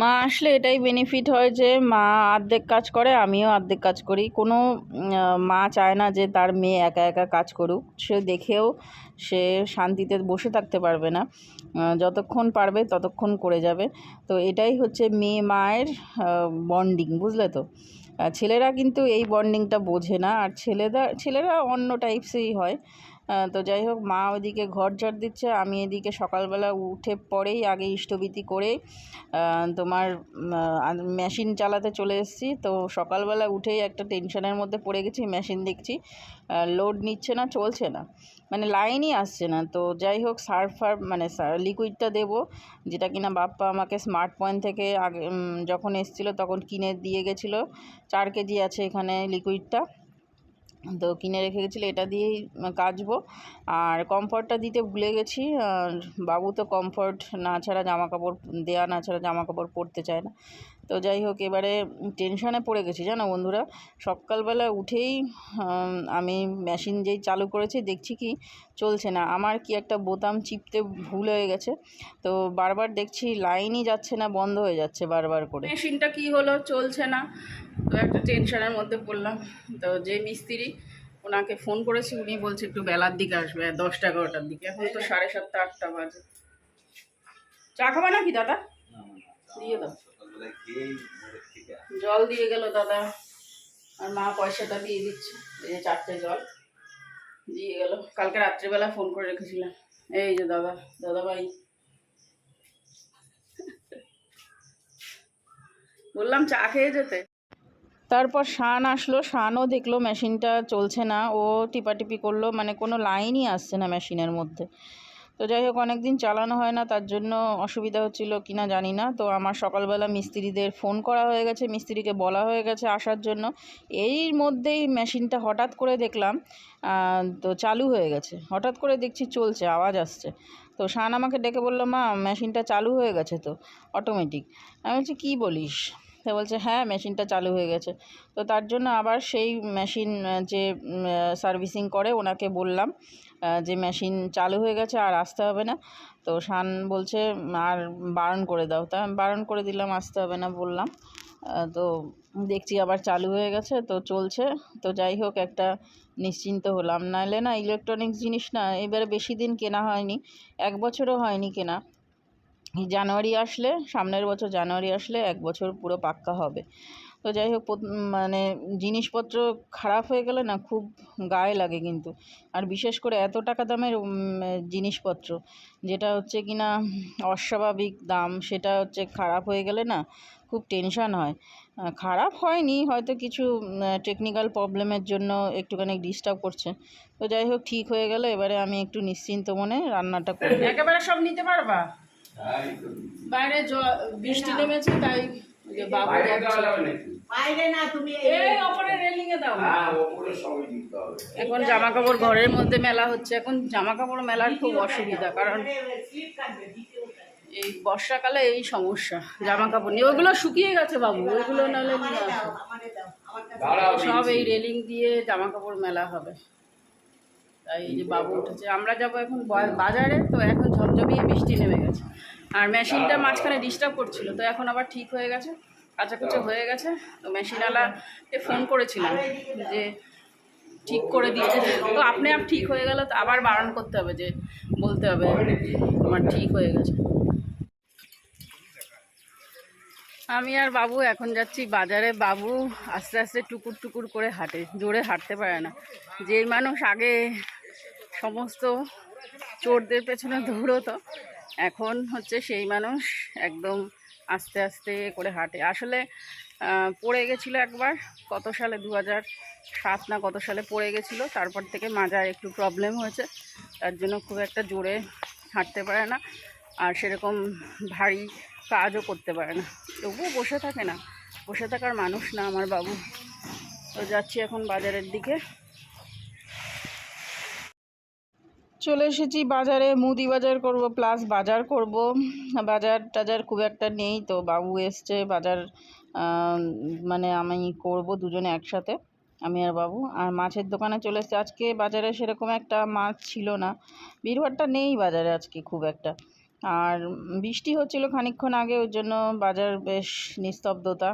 মা আসলে এটাই বেনিফিট হয় যে মা অর্ধেক কাজ করে, আমিও অর্ধেক কাজ করি। কোনো মা চায় না যে তার মেয়ে একা একা কাজ করুক। সে দেখেও সে শান্তিতে বসে থাকতে পারবে না। যতক্ষণ পারবে ততক্ষণ করে যাবে। তো এটাই হচ্ছে মেয়ে মায়ের বন্ডিং বুঝলে তো? ছেলেরা কিন্তু এই বন্ডিংটা বোঝে না। আর ছেলেরা ছেলেরা অন্য টাইপসেই হয়। তো যাই হোক, মা ওদিকে ঘর ঝাড় দিচ্ছে, আমি এদিকে সকালবেলা উঠে পরেই আগে ইষ্টবিতি করে তোমার মেশিন চালাতে চলে এসেছি। তো সকালবেলা উঠেই একটা টেনশনের মধ্যে পড়ে গেছি মেশিন দেখছি লোড নিচ্ছে না, চলছে না। মানে লাইনই আসছে না। তো যাই হোক সার্ফ ফার্ফ মানে লিকুইডটা দেবো, যেটা কিনা বাপ্পা আমাকে স্মার্ট পয়েন্ট থেকে আগে যখন এসছিলো তখন কিনে দিয়ে গেছিল। চার কেজি আছে এখানে লিকুইডটা তো কিনে রেখে গেছিল, এটা দিয়েই কাচবো। আর কমফর্টটা দিতে ভুলে গেছি, আর বাবু তো কমফর্ট না ছাড়া জামা কাপড় দেওয়া না ছাড়া জামা কাপড় পরতে চায় না। তো যাই হোক এবারে টেনশানে পড়ে গেছি জানো বন্ধুরা। সকালবেলা উঠেই আমি মেশিন যেই চালু করেছি দেখছি কি চলছে না। আমার কি একটা বোতাম চিপতে ভুল হয়ে গেছে। তো বারবার দেখছি লাইনই যাচ্ছে না বন্ধ হয়ে যাচ্ছে বারবার করে। মেশিনটা কি হলো চলছে না। তো একটা টেনশনের মধ্যে পড়লাম। তো যে মিস্ত্রি ওনাকে ফোন করেছি উনি বলছে একটু বেলার দিকে আসবে দশটা এগারোটার দিকে। এখন তো সাড়ে সাতটা আটটা বাজে। চা খাবা নাকি দাদা? দিয়ে দাও। জল দিয়ে গেল দাদা। আর মা পয়সাটা দিয়ে দিচ্ছে, এই যে চারটে জল দিয়ে গেল। কালকে রাত্রিবেলা ফোন করে রেখেছিলাম। এই যে দাদা দাদা ভাই বললাম, চা খেয়ে যেতে? তারপর শান আসলো, শানও দেখল, মেশিনটা চলছে না। ও টিপাটিপি করল মানে কোনো লাইনই আসছে না মেশিনের মধ্যে। তো যাই হোক অনেক দিন চালানো হয় না, তার জন্য অসুবিধা হচ্ছিল কি না জানি না। তো আমার সকালবেলা মিস্ত্রিদের ফোন করা হয়ে গেছে, মিস্ত্রিকে বলা হয়ে গেছে আসার জন্য। এই মধ্যেই মেশিনটা হঠাৎ করে দেখলাম তো চালু হয়ে গেছে। হঠাৎ করে দেখছি চলছে, আওয়াজ আসছে। তো শান আমাকে ডেকে বলল, মা, মেশিনটা চালু হয়ে গেছে তো, অটোমেটিক। আমি বলছি, কী বলিস? সে বলছে হ্যাঁ মেশিনটা চালু হয়ে গেছে। তো তার জন্য আবার সেই মেশিন যে সার্ভিসিং করে, ওনাকে বললাম যে, মেশিন চালু হয়ে গেছে, আর আসতে হবে না। তো শান বলছে, আর বারণ করে দাও। তা আমি বারণ করে দিলাম, আসতে হবে না, বললাম। তো দেখছি আবার চালু হয়ে গেছে, তো চলছে। তো যাই হোক, একটা নিশ্চিন্ত হলাম। নাহলে না, ইলেকট্রনিক্স জিনিস না, এবারে বেশি দিন কেনা হয়নি, এক বছরও হয়নি কেনা। জানুয়ারি আসলে, সামনের বছর জানুয়ারি আসলে এক বছর পুরো পাক্কা হবে। তো যাই হোক মানে জিনিসপত্র খারাপ হয়ে গেলে না খুব গায়ে লাগে কিন্তু। আর বিশেষ করে এত টাকা দামের জিনিসপত্র, যেটা হচ্ছে কি না, অস্বাভাবিক দাম, সেটা হচ্ছে খারাপ হয়ে গেলে না খুব টেনশান হয়। খারাপ হয়নি, হয়তো কিছু টেকনিক্যাল প্রবলেমের জন্য একটুখানি ডিস্টার্ব করছে। তো যাই হোক, ঠিক হয়ে গেলে এবারে আমি একটু নিশ্চিন্ত মনে রান্নাটা করব একেবারে সব নিতে পারবা? বাইরে বৃষ্টি নেমেছে তাই ওই যে বাবু যাচ্ছে। বাইরে না তুমি এই ওপরে রেলিং এ দাও। এখন জামা কাপড় ঘরের মধ্যে মেলা হচ্ছে এখন জামা কাপড় মেলার খুব অসুবিধা কারণ এই বর্ষাকালে এই সমস্যা জামা কাপড় নিয়ে। ওইগুলো শুকিয়ে গেছে বাবু ওইগুলো নাহলে সব এই রেলিং দিয়ে জামা কাপড় মেলা হবে। তাই এই যে বাবু উঠেছে। আমরা যাব এখন বাজারে তো এখন ঝমঝমিয়ে বৃষ্টি নেমে গেছে। আর মেশিনটা মাঝখানে ডিস্টার্ব করছিল তো এখন আবার ঠিক হয়ে গেছে কাচাকুচো হয়ে গেছে। তো মেশিনওয়ালাকে ফোন করেছিলাম যে ঠিক করে দিতে তো আপনি আপ ঠিক হয়ে গেলে তো আবার বারণ করতে হবে যে বলতে হবে তোমার ঠিক হয়ে গেছে। আমি আর বাবু এখন যাচ্ছি বাজারে। বাবু আস্তে আস্তে টুকুর টুকুর করে হাঁটে জোরে হাঁটতে পারে না। যেই মানুষ আগে সমস্ত চোরদের পেছনে দৌড়তো। এখন হচ্ছে সেই মানুষ একদম আস্তে আস্তে করে হাঁটে। আসলে পড়ে গেছিল একবার, কত সালে? দু সাত না কত সালে পড়ে গেছিল। তারপর থেকে মাজার একটু প্রবলেম হয়েছে। তার জন্য খুব একটা জোরে হাঁটতে পারে না। আর সেরকম ভারী কাজও করতে পারে না। তবুও বসে থাকে না। বসে থাকার মানুষ না আমার বাবু। তো যাচ্ছি এখন বাজারের দিকে। চলে এসেছি বাজারে, মুদি বাজার করব প্লাস বাজার করব। বাজার টাজার খুব একটা নেই তো, বাবু এসছে বাজার মানে আমি করব দুজনে একসাথে, আমি আর বাবু। আর মাছের দোকানে চলে এসছে। আজকে বাজারে সেরকম একটা মাছ ছিল না। বীরভারটা নেই বাজারে আজকে খুব একটা। আর বৃষ্টি হচ্ছিল খানিকক্ষণ আগে, ওই জন্য বাজার বেশ নিস্তব্ধতা।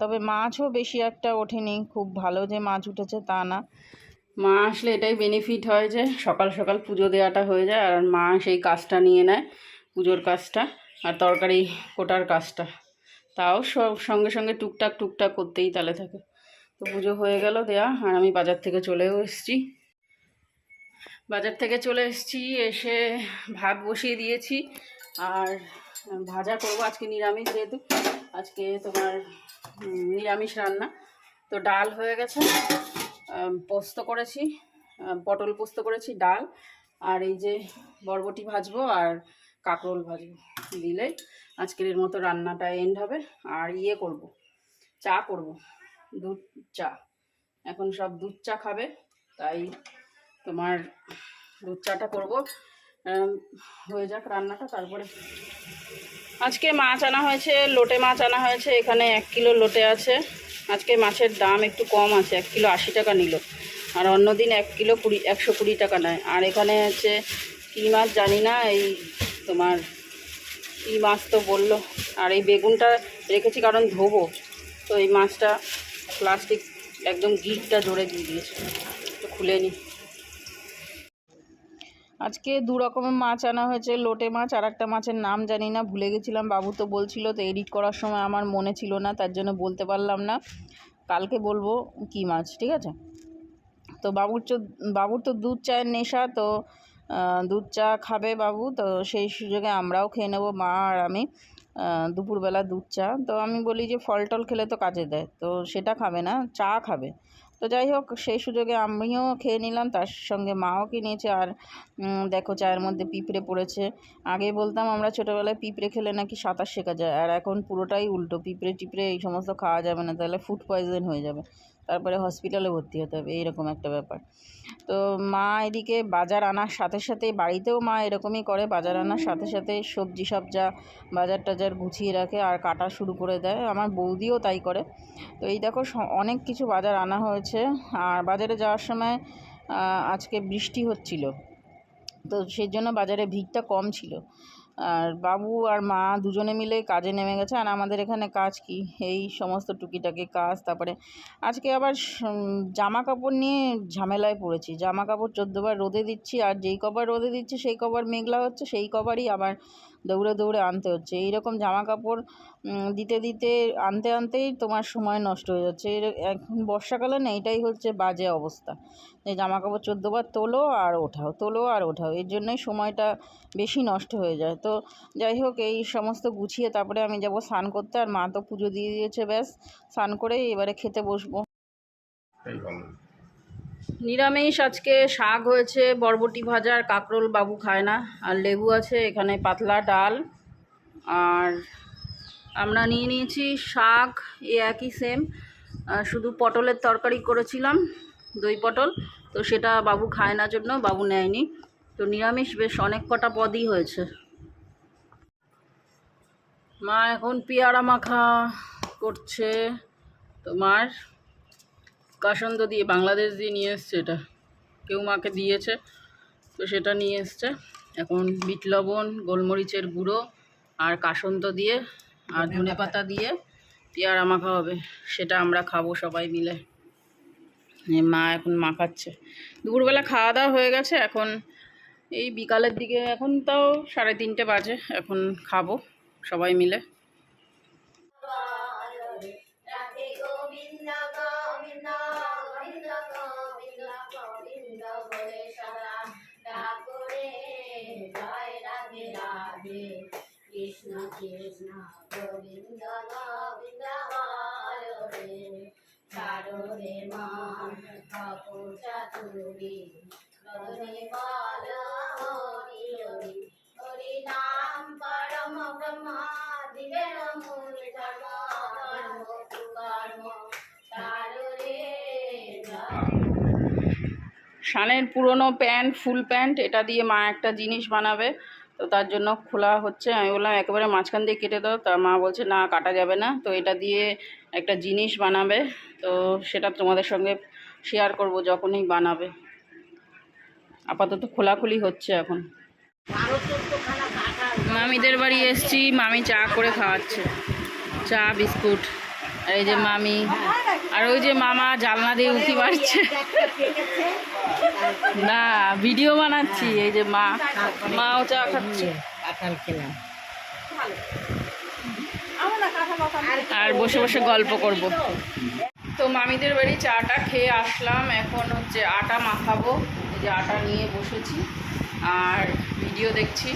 তবে মাছও বেশি একটা ওঠেনি। খুব ভালো যে মাছ উঠেছে তা না। মা আসলে এটাই বেনিফিট হয় যে সকাল সকাল পুজো দেওয়াটা হয়ে যায় আর মা সেই কাজটা নিয়ে নেয়, পুজোর কাজটা আর তরকারি কোটার কাজটা। তাও সব সঙ্গে সঙ্গে টুকটাক টুকটাক করতেই তালে থাকে। তো পুজো হয়ে গেল দেয়া আর আমি বাজার থেকে চলেও এসেছি। বাজার থেকে চলে এসেছি, এসে ভাত বসিয়ে দিয়েছি আর ভাজা করব আজকে নিরামিষ যেহেতু। আজকে তোমার নিরামিষ রান্না। তো ডাল হয়ে গেছে। পোস্ত করেছি পটল পোস্ত করেছি, ডাল, আর এই যে বরবটি ভাজবো আর কাঁকরোল ভাজবো। দিলে আজকের এর মতো রান্নাটা এন্ড হবে, আর ইয়ে করব, চা করব, দুধ, চা। এখন সব দুধ চা খাবে, তাই তোমার দুধ চাটা করব। হয়ে যাক রান্নাটা, তারপরে আজকে মাছ আনা হয়েছে, লোটে মাছ আনা হয়েছে, এখানে এক কিলো লোটে আছে। আজকে মাছের দাম একটু কম আছে, এক কিলো আশি টাকা নিল। আর অন্যদিন এক কিলো কুড়ি, একশো কুড়ি টাকা নেয়। আর এখানে হচ্ছে কী মাছ জানি না, এই তোমার কী মাছ তো বলল। আর এই বেগুনটা রেখেছি কারণ ধোবো। তো এই মাছটা প্লাস্টিক একদম গিটটা ধরে দিয়ে দিয়েছে। তো খুলে নিই আজকে দু রকমের মাছ আনা হয়েছে, লোটে মাছ, আর একটা মাছের নাম জানি না, ভুলে গেছিলাম, বাবু তো বলছিল তো এডিট করার সময় আমার মনে ছিল না, তার জন্য বলতে পারলাম না। কালকে বলব কী মাছ, ঠিক আছে? তো বাবুর বাবুর তো দুধ চায়ের নেশা, তো দুধ চা খাবে বাবু, তো সেই সুযোগে আমরাও খেয়ে নেব, মা আর আমি দুপুরবেলা দুধ চা। তো আমি বলি যে ফল টল খেলে তো কাজে দেয়, তো সেটা খাবে না, চা খাবে। তো যাই হোক, সেই সুযোগে আমিও খেয়ে নিলাম, তার সঙ্গে মাও কিনেছে আর দেখো চায়ের মধ্যে পিঁপড়ে পড়েছে। আগে বলতাম আমরা ছোটোবেলায় পিঁপড়ে খেলে নাকি সাঁতার শেখা যায়, আর এখন পুরোটাই উল্টো পিঁপড়ে টিপড়ে এই সমস্ত খাওয়া যাবে না, তাহলে ফুড পয়জন হয়ে যাবে। তারপরে হসপিটালে ভর্তি হতে হবে, এইরকম একটা ব্যাপার। তো মা এদিকে বাজার আনার সাথে সাথে বাড়িতেও মা এরকমই করে, বাজার আনার সাথে সাথে সবজি সব যা বাজার টাজার গুছিয়ে রাখে আর কাটা শুরু করে দেয়, আমার বৌদিও তাই করে। তো এই দেখো অনেক কিছু বাজার আনা হয়েছে আর বাজারে যাওয়ার সময় আজকে বৃষ্টি হচ্ছিল। তো সেই জন্য বাজারে ভিড়টা কম ছিল। আর বাবু আর মা দুজনে মিলে কাজে নেমে গেছে। আর আমাদের এখানে কাজ কি? এই সমস্ত টুকিটাকি কাজ, তারপরে আজকে আবার জামা কাপড় নিয়ে ঝামেলায় পড়েছি। জামা কাপড় চোদ্দোবার রোদে দিচ্ছি, আর যেই কবার রোদে দিচ্ছি, সেই কবার মেঘলা হচ্ছে, সেই কবারই আবার দৌড়ে দৌড়ে আনতে হচ্ছে। এইরকম জামা কাপড় দিতে দিতে, আনতে আনতেই তোমার সময় নষ্ট হয়ে যাচ্ছে। এখন বর্ষাকালে না, এটাই হচ্ছে বাজে অবস্থা। জামা কাপড় চোদ্দোবার তোলো আর ওঠাও তোলো আর ওঠাও। এর জন্যই সময়টা বেশি নষ্ট হয়ে যায়। তো যাই হোক এই সমস্ত গুছিয়ে তারপরে আমি যাব স্নান করতে। আর মা তো পুজো দিয়ে দিয়েছে ব্যাস। স্নান করে এবারে খেতে বসবো। নিরামিষ আজকে শাক হয়েছে বরবটি ভাজা আর কাঁকরোল বাবু খায় না। আর লেবু আছে এখানে পাতলা ডাল। আর আমরা নিয়ে নিয়েছি শাক এ একই সেম শুধু পটলের তরকারি করেছিলাম। দই পটল। তো সেটা বাবু খায় না জন্য বাবু নেয়নি। তো নিরামিষ বেশ অনেক কটা পদই হয়েছে। মা এখন পেয়ারা মাখা করছে। তোমার কাসন্দ দিয়ে বাংলাদেশ দিয়ে নিয়ে এসছে এটা। কেউ মাকে দিয়েছে, তো সেটা নিয়ে এসছে। এখন বিট লবণ, গোলমরিচের গুঁড়ো আর কাসন্দ দিয়ে আর ধনে পাতা দিয়ে পেয়ারা মাখা হবে। সেটা আমরা খাব সবাই মিলে। মা এখন মাখাচ্ছে দুপুরবেলা খাওয়া দাওয়া হয়ে গেছে, এখন এই বিকালের দিকে, এখন তাও সাড়ে তিনটে বাজে, এখন খাব সবাই মিলে। রাধে গোবিন্দ গোবিন্দ শানের পুরনো প্যান্ট, ফুল প্যান্ট, এটা দিয়ে মা একটা জিনিস বানাবে। তো তার জন্য খোলা হচ্ছে। আমি বললাম, একেবারে মাঝখান দিয়ে কেটে দাও। তা মা বলছে, না, কাটা যাবে না। তো এটা দিয়ে একটা জিনিস বানাবে। তো সেটা তোমাদের সঙ্গে শেয়ার করব যখনই বানাবে। আপাতত খোলাখুলি হচ্ছে এখন। মামিদের বাড়ি এসছি। মামি চা করে খাওয়াচ্ছে। চা, বিস্কুট। এই যে মামি, আর ওই যে মামা জালনা দিয়ে উঁকি মারছে। না, ভিডিও বানাচ্ছি, এই যে মা, মাও চা খাচ্ছে। কাঁঠাল খেলাম আর বসে বসে গল্প করব। তো মামিদের বাড়ি চাটা খেয়ে আসলাম, এখন হচ্ছে আটা মাখাবো। এই যে আটা নিয়ে বসেছি, আর ভিডিও দেখছি।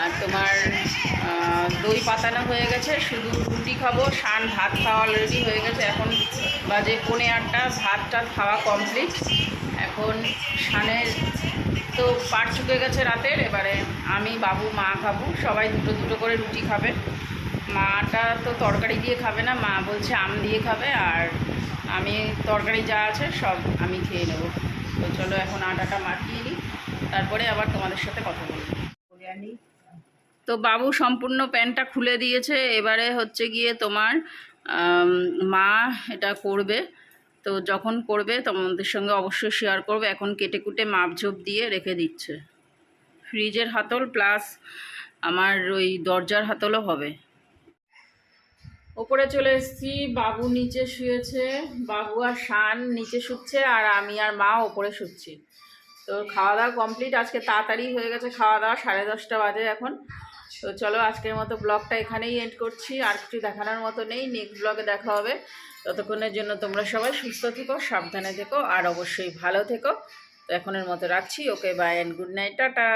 আর তোমার দই পাতানো হয়ে গেছে, শুধু রুটি খাব, শান ভাত খাওয়া অলরেডি হয়ে গেছে। এখন বাজে পনে আটটা, ভাত টাত খাওয়া কমপ্লিট এখন শানের তো পাট চুকে গেছে রাতের, এবারে আমি, বাবু, মা খাব, সবাই দুটো দুটো করে রুটি খাবে। মাটা তো তরকারি দিয়ে খাবে না, মা বলছে আম দিয়ে খাবে, আর আমি, তরকারি যা আছে সব আমি খেয়ে নেব। তো চলো এখন আটাটা মাখিয়ে নিই, তারপরে আবার তোমাদের সাথে কথা বলব। তো বাবু সম্পূর্ণ প্যান্টটা খুলে দিয়েছে। এবারে হচ্ছে গিয়ে তোমার মা এটা করবে। তো যখন করবে তোমাদের সঙ্গে অবশ্যই শেয়ার করবে। এখন কেটে কুটে মাপঝোপ দিয়ে রেখে দিচ্ছে। ফ্রিজের হাতল প্লাস আমার ওই দরজার হাতলও হবে। ওপরে চলে এসেছি। বাবু নিচে শুয়েছে। বাবু আর শান নিচে শুচ্ছে আর আমি আর মা ওপরে শুচ্ছি। তো খাওয়া দাওয়া কমপ্লিট আজকে তাড়াতাড়ি হয়ে গেছে খাওয়া দাওয়া, সাড়ে দশটা বাজে এখন। তো চলো আজকের মতো ব্লগটা এখানেই এন্ড করছি। আর কিছু দেখানোর মতো নেই। নেক্সট ব্লগে দেখা হবে। ততক্ষণের জন্য তোমরা সবাই সুস্থ থেকো, সাবধানে থেকো, আর অবশ্যই ভালো থেকো। তো এখনের মতো রাখছি। Okay bye and good night tata.